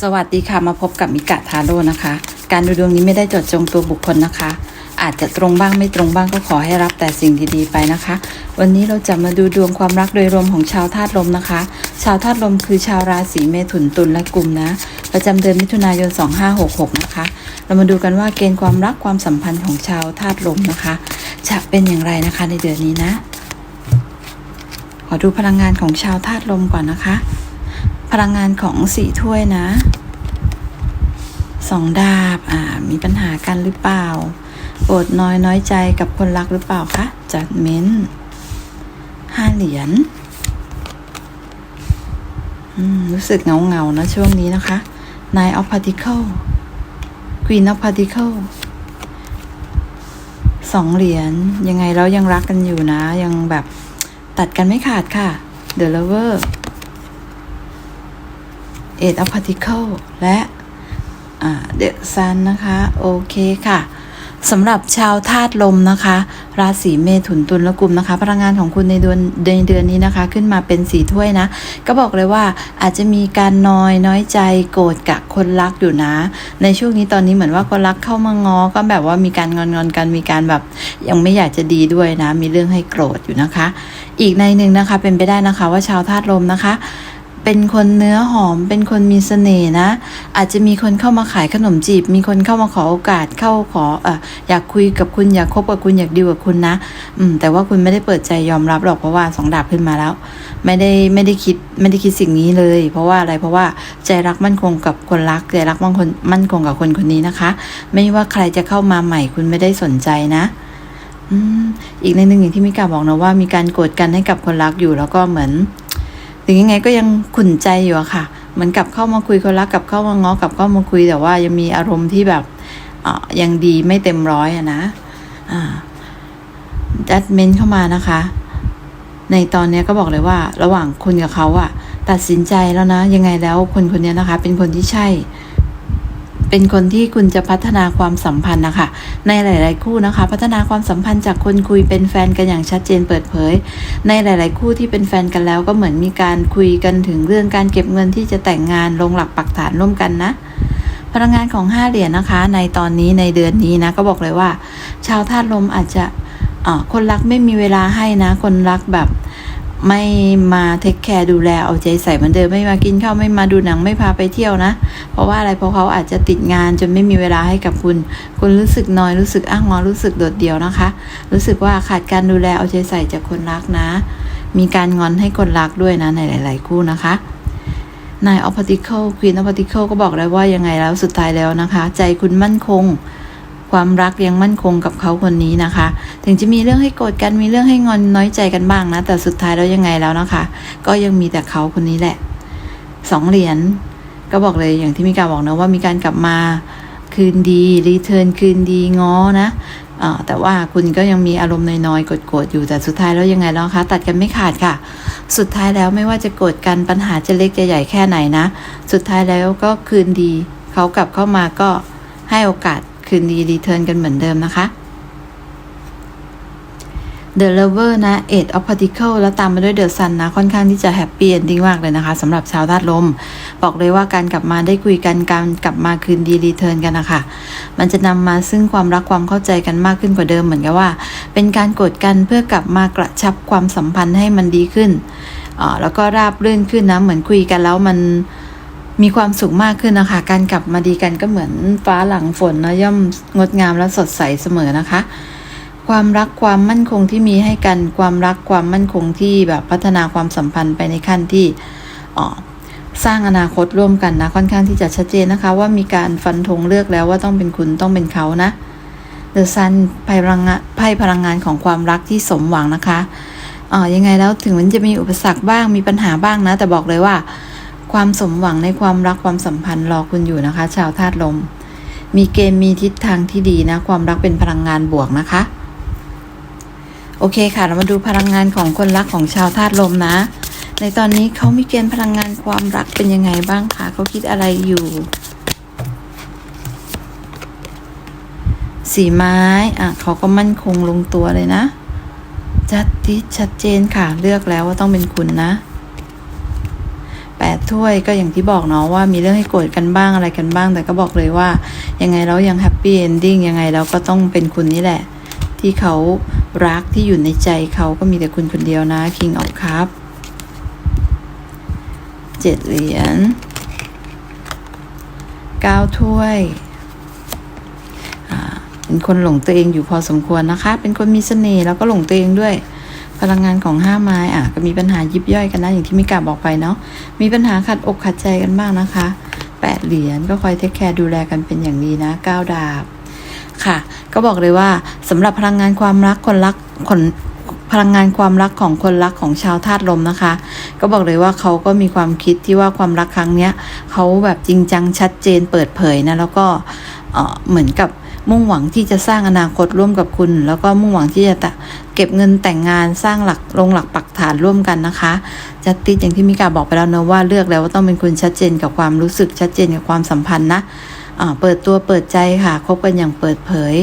สวัสดีค่ะมาพบกับมิกะทาโร่นะคะ การดูดวงนี้ไม่ได้จดจงตัวบุคคลนะคะ อาจจะตรงบ้างไม่ตรงบ้างก็ขอให้รับแต่สิ่งดีๆไปนะคะ วันนี้เราจะมาดูดวงความรักโดยรวมของชาวธาตุลมนะคะ ชาวธาตุลมคือชาวราศีเมถุนตุลและกลุ่มนะ ประจำเดือนมิถุนายน 2566 นะคะ เรามาดูกันว่าเกณฑ์ความรักความสัมพันธ์ของชาวธาตุลมนะคะ จะเป็นอย่างไรนะคะในเดือนนี้นะ ขอดูพลังงานของชาวธาตุลมก่อนนะคะ พลังงานของสี่ถ้วยนะสองดาบอ่ามีปัญหากันหรือเปล่าโกรธน้อยน้อยใจกับคนรักหรือเปล่าคะจัดเม้นห้าเหรียญอืมรู้สึกเงาเงานะช่วงนี้นะคะ Nine of Particle Queen of Particle สองเหรียญยังไงแล้วยังรักกันอยู่นะ ยังแบบตัดกันไม่ขาดค่ะ The Lover Eight of Particle และเดซันนะคะ โอเคค่ะสำหรับชาวธาตุลมนะคะ ราศีเมถุนตุลและกลุ่มนะคะ พลังงานของคุณในเดือนในเดือนนี้นะคะ ขึ้นมาเป็นสีถ้วยนะ ก็บอกเลยว่าอาจจะมีการนอยน้อยใจโกรธกับคนรักอยู่นะ ในช่วงนี้ตอนนี้เหมือนว่าคนรักเข้ามางอ ก็แบบว่ามีการงอนงอนกันมีการแบบ ยังไม่อยากจะดีด้วยนะ มีเรื่องให้โกรธอยู่นะคะ อีกในหนึ่งนะคะเป็นไปได้นะคะว่าชาวธาตุลมนะคะ เป็นคนเนื้อหอม เป็นคนมีเสน่ห์นะ อาจจะมีคนเข้ามาขายขนมจีบ มีคนเข้ามาขอโอกาสเข้าขอเอออยากคุยกับคุณอยากคบกับคุณอยากดีลกับคุณนะ อืมแต่ว่าคุณไม่ได้เปิดใจยอมรับหรอกเพราะว่าสองดาบขึ้นมาแล้ว ไม่ได้ไม่ได้คิดไม่ได้คิดสิ่งนี้เลย เพราะว่าอะไรเพราะว่าใจรักมั่นคงกับคนรักใจรักมั่นคงมั่นคงกับคนคนนี้นะคะ ไม่ว่าใครจะเข้ามาใหม่ คุณไม่ได้สนใจนะอ,อีกในหนึ่งอย่างที่มิกาบอกนะว่ามีการโกรธกันให้กับคนรักอยู่แล้วก็เหมือน ถึงยังไงก็ยังขุ่นใจอยู่อะค่ะเหมือนกับเข้ามาคุยคนรักกับเข้ามาง้อกับเข้ามาคุยแต่ว่ายังมีอารมณ์ที่แบบอ่ายังดีไม่เต็มร้อยอะนะอ่าจัดเมนเข้ามานะคะ ในตอนนี้ก็บอกเลยว่า ระหว่างคุณกับเขาอะตัดสินใจแล้วนะ ยังไงแล้วคนคนนี้นะคะ เป็นคนที่ใช่ เป็นคนที่คุณจะพัฒนาความสัมพันธ์นะคะ ในหลาย ๆ คู่นะคะ พัฒนาความสัมพันธ์จากคนคุยเป็นแฟนกันอย่างชัดเจนเปิดเผย ในหลาย ๆ คู่ที่เป็นแฟนกันแล้วก็เหมือนมีการคุยกันถึงเรื่องการเก็บเงินที่จะแต่งงานลงหลักปักฐานร่วมกันนะพลังงานของห้าเหรียญนะคะ ในตอนนี้ในเดือนนี้นะ ก็บอกเลยว่า ชาวธาตุลมอาจจะคนรักไม่มีเวลาให้นะ คนรักแบบ ไม่มาเทคแคร์ดูแลเอาใจใส่เหมือนเดิมไม่มากินข้าวไม่มาดูหนังไม่พาไปเที่ยวนะ เพราะว่าอะไรเพราะเขาอาจจะติดงานจนไม่มีเวลาให้กับคุณ คุณรู้สึกน้อยรู้สึกอ้างงอรู้สึกโดดเดี่ยวนะคะ รู้สึกว่าขาดการดูแลเอาใจใส่จากคนรักนะ มีการงอนให้คนรักด้วยนะในหลาย ๆ คู่นะคะนายออปติเคิลควีนออปติเคิลก็บอกแล้วว่ายังไงแล้วสุดท้ายแล้วนะคะ ใจคุณมั่นคง ความรักยังมั่นคงกับเขาคนนี้นะคะ ถึงจะมีเรื่องให้โกรธกันมีเรื่องให้งอนน้อยใจกันบ้างนะ แต่สุดท้ายแล้วยังไงแล้วนะคะ ก็ยังมีแต่เขาคนนี้แหละสองเหรียญก็บอกเลยอย่างที่มีการบอกนะว่ามีการกลับมาคืนดีรีเทิร์นคืนดีง้อนะอ่าแต่ว่าคุณก็ยังมีอารมณ์น้อยๆโกรธๆอยู่แต่สุดท้ายแล้วยังไงแล้วคะตัดกันไม่ขาดค่ะ สุดท้ายแล้วไม่ว่าจะโกรธกันปัญหาจะเล็กจะใหญ่แค่ไหนนะ สุดท้ายแล้วก็คืนดี เขากลับเข้ามาก็ให้โอกาส คืนดีรีเทิร์นกันเหมือนเดิมนะคะ The Lover นะ Eight of Particle แล้วตามมาด้วย The Sun นะ ค่อนข้างที่จะแฮปปี้เอนดิ้งมากเลยนะคะสำหรับชาวธาตุลม บอกเลยว่าการกลับมาได้คุยกันการกลับมาคืนดีรีเทิร์นกันนะคะ มันจะนำมาซึ่งความรักความเข้าใจกันมากขึ้นกว่าเดิมเหมือนกับว่า เป็นการกดกันเพื่อกลับมากระชับความสัมพันธ์ให้มันดีขึ้นอ่าแล้วก็ราบรื่นขึ้นนะเหมือนคุยกันแล้วมัน มีความสุขมากขึ้นนะคะ การกลับมาดีกันก็เหมือนฟ้าหลังฝนนะย่อมงดงามและสดใสเสมอนะคะ ความรักความมั่นคงที่มีให้กันความรักความมั่นคงที่แบบพัฒนาความสัมพันธ์ไปในขั้นที่สร้างอนาคตร่วมกันนะค่อนข้างที่จะชัดเจนนะคะ ว่ามีการฟันธงเลือกแล้วว่าต้องเป็นคุณต้องเป็นเขานะเดอะซันไพ่พลังงานไพ่พลังงานของความรักที่สมหวังนะคะอ่ายังไงแล้วถึงมันจะมีอุปสรรคบ้างมีปัญหาบ้างนะ แต่บอกเลยว่า ความสมหวังในความรักความสัมพันธ์รอคุณอยู่นะคะ ชาวธาตุลม มีเกณฑ์มีทิศทางที่ดีนะ ความรักเป็นพลังงานบวกนะคะ โอเคค่ะ เรามาดูพลังงานของคนรักของชาวธาตุลมนะ ในตอนนี้เขามีเกณฑ์พลังงานความรักเป็นยังไงบ้างคะเขาคิดอะไรอยู่สีไม้ อะ เขาก็มั่นคงลงตัวเลยนะ จัดทิศชัดเจนค่ะ เลือกแล้วว่าต้องเป็นคุณนะ แปดถ้วยก็อย่างที่บอกเนาะว่ามีเรื่องให้โกรธกันบ้างอะไรกันบ้าง แต่ก็บอกเลยว่า ยังไงแล้วยังแฮปปี้เอนดิ้งยังไงแล้วก็ต้องเป็นคุณนี่แหละ ที่เขารักที่อยู่ในใจเขาก็มีแต่คุณคนเดียวนะ King of Cup เจ็ดเหรียญเก้าถ้วยเป็นคนหลงตัวเองอยู่พอสมควรนะคะ เป็นคนมีเสน่ห์แล้วก็หลงตัวเองด้วย พลังงานของห้าไม้อะก็มีปัญหายิบย่อยกันนะอย่างที่มิกาบอกไปเนาะมีปัญหาขัดอกขัดใจกันบ้างนะคะแปดเหรียญก็คอยเทคแคร์ดูแลกันเป็นอย่างดีนะเก้าดาบค่ะ ก็บอกเลยว่าสำหรับพลังงานความรักคนรักคนพลังงานความรักของคนรักของชาวธาตุลมนะคะ ก็บอกเลยว่าเขาก็มีความคิดที่ว่าความรักครั้งเนี้ยเขาแบบจริงจังชัดเจนเปิดเผยนะแล้วก็เหมือนกับ มุ่งหวังที่จะสร้างอนาคตร่วมกับคุณ แล้วก็มุ่งหวังที่จะเก็บเงินแต่งงานสร้างหลักลงหลักปักฐานร่วมกันนะคะจะติดอย่างที่มิกาบอกไปแล้วเนะว่าเลือกแล้วว่าต้องเป็นคุณชัดเจนกับความรู้สึกชัดเจนกับความสัมพันธ์นะเปิดตัวเปิดใจค่ะคบกันอย่างเปิดเผย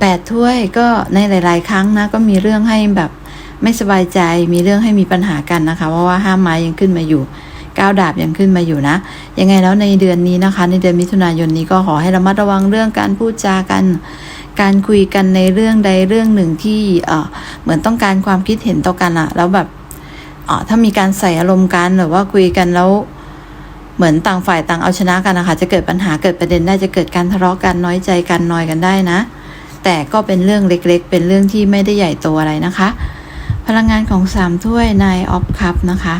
แปดถ้วยก็ในหลาย ๆ ครั้งนะก็มีเรื่องให้แบบไม่สบายใจมีเรื่องให้มีปัญหากันนะคะ เพราะว่าห้ามไม้ยังขึ้นมาอยู่ ก้าวดาบยังขึ้นมาอยู่นะ ยังไงแล้วในเดือนนี้นะคะ ในเดือนมิถุนายนนี้ก็ขอให้ระมัดระวังเรื่องการพูดจากัน การคุยกันในเรื่องใดเรื่องหนึ่งที่เออเหมือนต้องการความคิดเห็นต่อกันอะแล้วแบบเออถ้ามีการใส่อารมณ์กันหรือว่าคุยกันแล้วเหมือนต่างฝ่ายต่างเอาชนะกันนะคะจะเกิดปัญหาเกิดประเด็นได้จะเกิดการทะเลาะกันน้อยใจกันนอยกันได้นะ แต่ก็เป็นเรื่องเล็กๆ เป็นเรื่องที่ไม่ได้ใหญ่โตอะไรนะคะ พลังงานของสามถ้วยนายออฟคัพนะคะ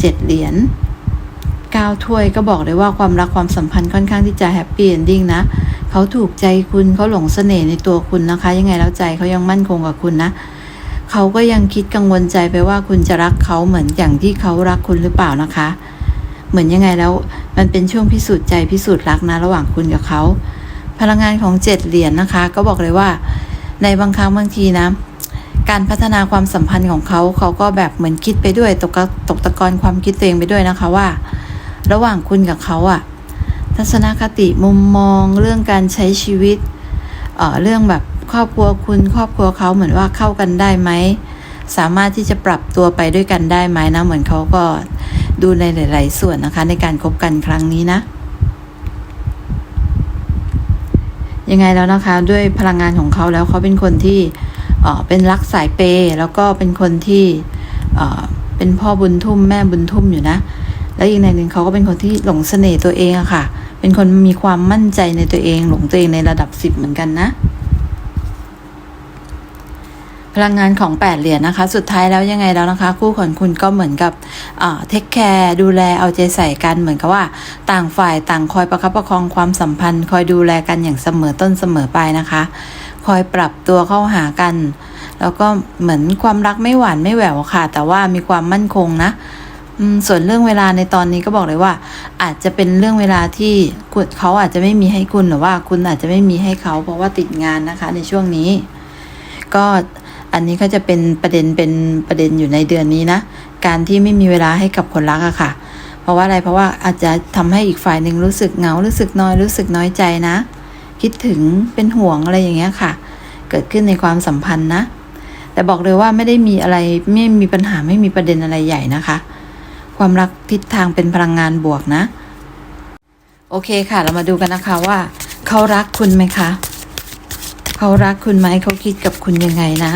เจ็ดเหรียญเก้าถ้วยก็บอกเลยว่าความรักความสัมพันธ์ค่อนข้างที่จะแฮปปี้เอนดิ้งนะเขาถูกใจคุณเขาหลงเสน่ห์ในตัวคุณนะคะ ยังไงแล้วใจเขายังมั่นคงกับคุณนะเขาก็ยังคิดกังวลใจไปว่าคุณจะรักเขาเหมือนอย่างที่เขารักคุณหรือเปล่านะคะ เหมือนยังไงแล้วมันเป็นช่วงพิสูจน์ใจพิสูจน์รักนะ ระหว่างคุณกับเขาพลังงานของเจ็ดเหรียญนะคะ ก็บอกเลยว่าในบางครั้งบางทีนะ การพัฒนาความสัมพันธ์ของเขา เขาก็แบบเหมือนคิดไปด้วย ตกตกตะกอนความคิดตัวเองไปด้วยนะคะว่า ระหว่างคุณกับเขาอะทัศนคติมุมมองเรื่องการใช้ชีวิตเออเรื่องแบบครอบครัวคุณครอบครัวเขาเหมือนว่าเข้ากันได้ไหมสามารถที่จะปรับตัวไปด้วยกันได้ไหมนะเหมือนเขาก็ดูในหลาย ๆ ส่วนนะคะ ในการคบกันครั้งนี้นะยังไงแล้วนะคะด้วยพลังงานของเขาแล้วเขาเป็นคนที่ เป็นรักสายเปย์แล้วก็เป็นคนที่เป็นพ่อบุญทุ่มแม่บุญทุ่มอยู่นะ แล้วอีกในหนึ่งเขาก็เป็นคนที่หลงเสน่ห์ตัวเองอะค่ะ เป็นคนมีความมั่นใจในตัวเอง หลงตัวเองในระดับสิบเหมือนกันนะ พลังงานของแปดเหรียญนะคะ สุดท้ายแล้วยังไงแล้วนะคะ คู่ของคุณก็เหมือนกับเทคแคร์ดูแลเอาใจใส่กันเหมือนกับว่า ต่างฝ่ายต่างคอยประคับประคองความสัมพันธ์ คอยดูแลกันอย่างเสมอต้นเสมอปลายนะคะ คอยปรับตัวเข้าหากัน แล้วก็เหมือนความรักไม่หวานไม่แหววค่ะ แต่ว่ามีความมั่นคงนะส่วนเรื่องเวลาในตอนนี้ก็บอกเลยว่า อาจจะเป็นเรื่องเวลาที่เขาอาจจะไม่มีให้คุณหรือว่าคุณอาจจะไม่มีให้เขาเพราะว่าติดงานนะคะ ในช่วงนี้ ก็อันนี้ก็จะเป็นประเด็นเป็นประเด็นอยู่ในเดือนนี้นะ การที่ไม่มีเวลาให้กับคนรักอะค่ะ เพราะว่าอะไรเพราะว่าอาจจะทำให้อีกฝ่ายหนึ่งรู้สึกเหงารู้สึกน้อยรู้สึกน้อยใจนะ คิดถึงเป็นห่วงอะไรอย่างเงี้ยค่ะ เกิดขึ้นในความสัมพันธ์นะ แต่บอกเลยว่าไม่ได้มีอะไรไม่มีปัญหาไม่มีประเด็นอะไรใหญ่นะคะ ความรักทิศทางเป็นพลังงานบวกนะ โอเคค่ะ เรามาดูกันนะคะว่าเขารักคุณไหมคะเขารักคุณไหมเขาคิดกับคุณยังไงนะ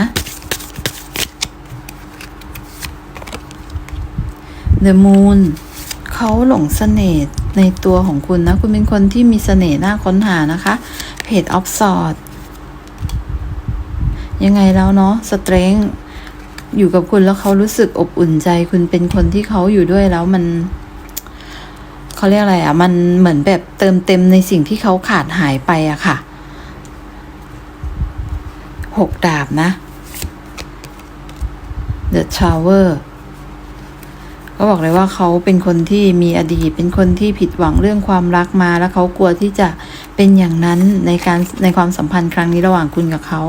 The Moon เขาหลงเสน่ห์ในตัวของคุณนะ คุณเป็นคนที่มีเสน่ห์น่าค้นหานะคะ Page of Swords ยังไงแล้วเนาะ Strength อยู่กับคุณแล้วเขารู้สึกอบอุ่นใจ คุณเป็นคนที่เขาอยู่ด้วยแล้วมันเขาเรียกอะไรอะ่ะ มันเหมือนแบบเติมเต็มในสิ่งที่เขาขาดหายไปอะค่ะหกดาบนะ The Tower ก็บอกเลยว่าเขาเป็นคนที่มีอดีต เป็นคนที่ผิดหวังเรื่องความรักมา แล้วเขากลัวที่จะเป็นอย่างนั้นในการในความสัมพันธ์ครั้งนี้ระหว่างคุณกับเขา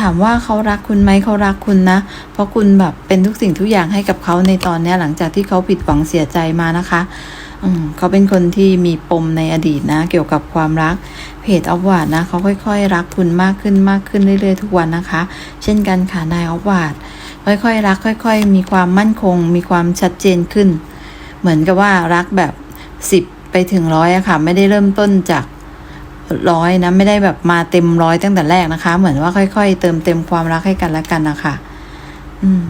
ถามว่าเขารักคุณไหมเขารักคุณนะ เพราะคุณแบบเป็นทุกสิ่งทุกอย่างให้กับเขาในตอนนี้หลังจากที่เขาผิดหวังเสียใจมานะคะอืมเขาเป็นคนที่มีปมในอดีตนะ เกี่ยวกับความรัก เพจออฟวาดนะเขาค่อยๆ รักคุณมากขึ้นมากขึ้นเรื่อยๆ ทุกวันนะคะ เช่นกันค่ะนายออฟวาดค่อยๆ รัก ค่อย ๆ มีความมั่นคง มีความชัดเจนขึ้น เหมือนกับว่ารักแบบสิบไปถึงร้อยอะค่ะ ไม่ได้เริ่มต้นจาก ร้อยนะไม่ได้แบบมาเต็มร้อยตั้งแต่แรกนะคะ เหมือนว่าค่อย ๆ เติมเต็มความรักให้กันและกันนะคะอืม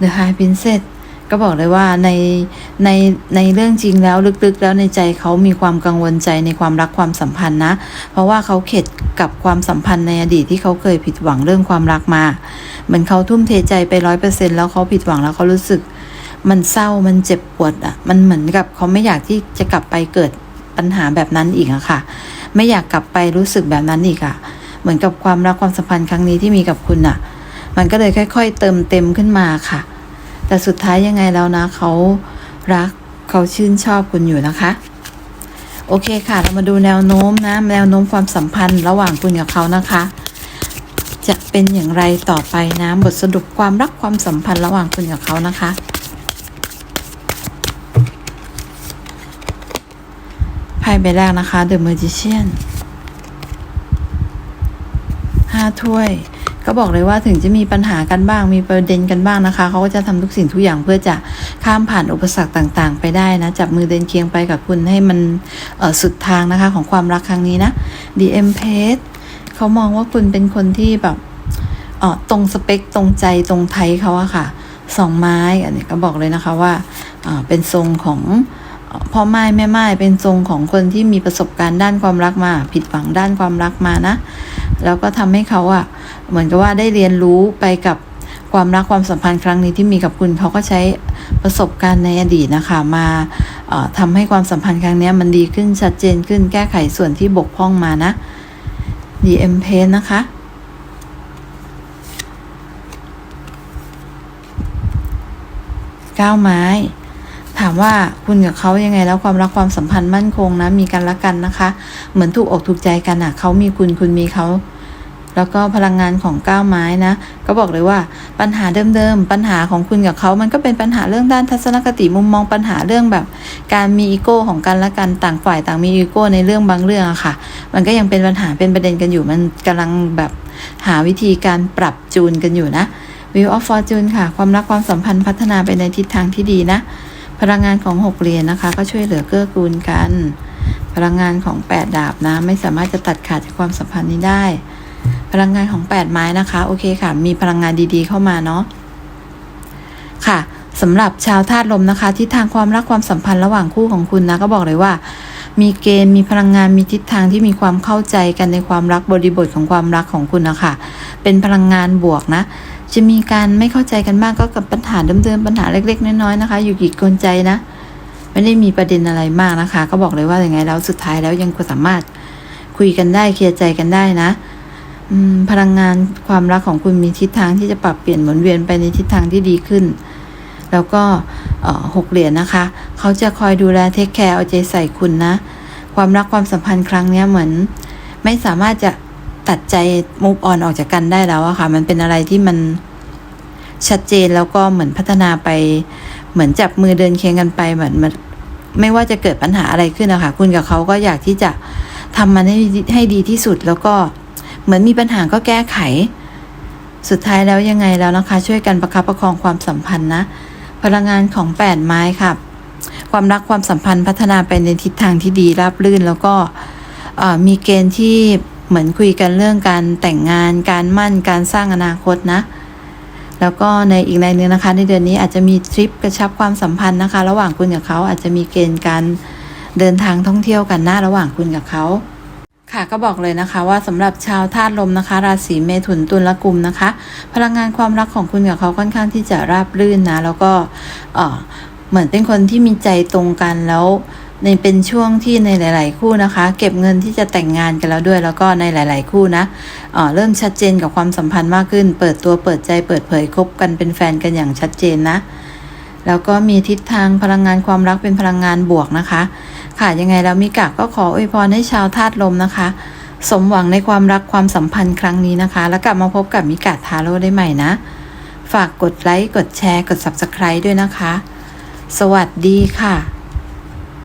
The High Princess ก็บอกเลยว่าในในในเรื่องจริงแล้วลึกๆ แล้วในใจเขามีความกังวลใจในความรักความสัมพันธ์นะ เพราะว่าเขาเข็ดกับความสัมพันธ์ในอดีตที่เขาเคยผิดหวังเรื่องความรักมา เหมือนเขาทุ่มเทใจไปร้อยเปอร์เซ็นต์แล้วเขาผิดหวังแล้วเขารู้สึก มันเศร้ามันเจ็บปวดอะ มันเหมือนกับเขาไม่อยากที่จะกลับไปเกิด ปัญหาแบบนั้นอีกอะค่ะ ไม่อยากกลับไปรู้สึกแบบนั้นอีกอะเหมือนกับความรักความสัมพันธ์ครั้งนี้ที่มีกับคุณอะมันก็เลยค่อย ๆ เติมเต็มขึ้นมาค่ะ แต่สุดท้ายยังไงแล้วนะเขารักเขาชื่นชอบคุณอยู่นะคะ โอเคค่ะ เรามาดูแนวโน้มนะ แนวโน้มความสัมพันธ์ระหว่างคุณกับเขานะคะ จะเป็นอย่างไรต่อไปนะบทสรุปความรักความสัมพันธ์ระหว่างคุณกับเขานะคะ ไพ่ใบแรกนะคะ The Magician ห้าถ้วย ก็บอกเลยว่าถึงจะมีปัญหากันบ้าง มีประเด็นกันบ้างนะคะ เขาก็จะทำทุกสิ่งทุกอย่างเพื่อจะข้ามผ่านอุปสรรคต่างๆ ไปได้นะ จับมือเดินเคียงไปกับคุณให้มันสุดทางนะคะของความรักครั้งนี้นะ The Empress เขามองว่าคุณเป็นคนที่แบบออตรงสเปคตรงใจตรงไทยเขาอะค่ะสองไม้ อันนี้ก็บอกเลยนะคะว่าเป็นทรงของ พ่อไม้แม่ไม้เป็นทรงของคนที่มีประสบการณ์ด้านความรักมา ผิดหวังด้านความรักมานะ แล้วก็ทำให้เขาอะเหมือนกับว่าได้เรียนรู้ไปกับความรักความสัมพันธ์ครั้งนี้ที่มีกับคุณเขาก็ใช้ประสบการณ์ในอดีตนะคะ มาเอ่อทำให้ความสัมพันธ์ครั้งนี้มันดีขึ้นชัดเจนขึ้นแก้ไขส่วนที่บกพร่องมานะ DM p a n นะคะก้าวไม้ ถามว่าคุณกับเขายังไงแล้วความรักความสัมพันธ์มั่นคงนะมีกันละกันนะคะ เหมือนถูกอกถูกใจกันอะเขามีคุณคุณมีเขาแล้วก็พลังงานของก้าวไม้นะ ก็บอกเลยว่าปัญหาเดิมๆ ปัญหาของคุณกับเขา มันก็เป็นปัญหาเรื่องด้านทัศนคติมุมมองปัญหาเรื่องแบบ การมีอีโก้ของกันและกันต่างฝ่ายต่างมีอีโก้ในเรื่องบางเรื่องอะค่ะ มันก็ยังเป็นปัญหาเป็นประเด็นกันอยู่มันกำลังแบบหาวิธีการปรับจูนกันอยู่นะ View of Fortune ค่ะ ความรักความสัมพันธ์พัฒนาไปในทิศทางที่ดีนะ พลังงานของหกเหรียญนะคะ ก็ช่วยเหลือเกื้อกูลกัน พลังงานของแปดดาบนะ ไม่สามารถจะตัดขาดจากความสัมพันธ์นี้ได้ พลังงานของแปดไม้นะคะ โอเคค่ะ มีพลังงานดีๆเข้ามาเนาะค่ะสำหรับชาวธาตุลมนะคะทิศทางความรักความสัมพันธ์ระหว่างคู่ของคุณนะก็บอกเลยว่า มีเกณฑ์มีพลังงานมีทิศทางที่มีความเข้าใจกันในความรักบริบทของความรักของคุณนะคะเป็นพลังงานบวกนะ จะมีการไม่เข้าใจกันบ้างก็กับปัญหาเดิมๆปัญหาเล็ก ๆ น้อยๆนะคะ อยู่กี่กลใจนะ ไม่ได้มีประเด็นอะไรมากนะคะ ก็บอกเลยว่าอย่างไงแล้วสุดท้ายแล้วยังสามารถคุยกันได้เคลียร์ใจกันได้นะพลังงานความรักของคุณมีทิศทางที่จะปรับเปลี่ยนหมุนเวียนไปในทิศทางที่ดีขึ้น แล้วก็หกเหรียญนะคะ เขาจะคอยดูแลเทคแคร์เอาใจใส่คุณนะ ความรักความสัมพันธ์ครั้งนี้เหมือน ไม่สามารถจะ ตัดใจมูฟออนออกจากกันได้แล้วอะค่ะ มันเป็นอะไรที่มันชัดเจนแล้วก็เหมือนพัฒนาไป เหมือนจับมือเดินเคียงกันไปเหมือนมันไม่ว่าจะเกิดปัญหาอะไรขึ้นนะคะคุณกับเขาก็อยากที่จะทำมันให้ดีให้ดีที่สุด แล้วก็เหมือนมีปัญหาก็แก้ไข สุดท้ายแล้วยังไงแล้วนะคะ ช่วยกันประคับประคองความสัมพันธ์นะพลังงานของแปดไม้ค่ะ ความรักความสัมพันธ์พัฒนาไปในทิศทางที่ดีราบรื่น แล้วก็มีเกณฑ์ที่ เหมือนคุยกันเรื่องการแต่งงาน การมั่น การสร้างอนาคตนะ แล้วก็ในอีกในนึงนะคะ ในเดือนนี้อาจจะมีทริปกระชับความสัมพันธ์นะคะ ระหว่างคุณกับเขาอาจจะมีเกณฑ์การเดินทางท่องเที่ยวกันหน้าระหว่างคุณกับเขาค่ะก็บอกเลยนะคะว่าสำหรับชาวธาตุลมนะคะ ราศีเมถุนตุลและกุมนะคะ พลังงานความรักของคุณกับเขาค่อนข้างที่จะราบรื่นนะ แล้วก็เออเหมือนเป็นคนที่มีใจตรงกันแล้ว ในเป็นช่วงที่ในหลาย ๆ คู่นะคะ เก็บเงินที่จะแต่งงานกันแล้วด้วย แล้วก็ในหลาย ๆ คู่นะเเริ่มชัดเจนกับความสัมพันธ์มากขึ้น เปิดตัวเปิดใจเปิดเผยคบกันเป็นแฟนกันอย่างชัดเจนนะ แล้วก็มีทิศทางพลังงานความรักเป็นพลังงานบวกนะคะ ค่ะยังไงแล้วมิกะก็ขออวยพรให้ชาวธาตุลมนะคะ สมหวังในความรักความสัมพันธ์ครั้งนี้นะคะ แล้วกลับมาพบกับมิกะทาโร่ได้ใหม่นะ ฝากกดไลค์กดแชร์กด Subscribe ด้วยนะคะ สวัสดีค่ะ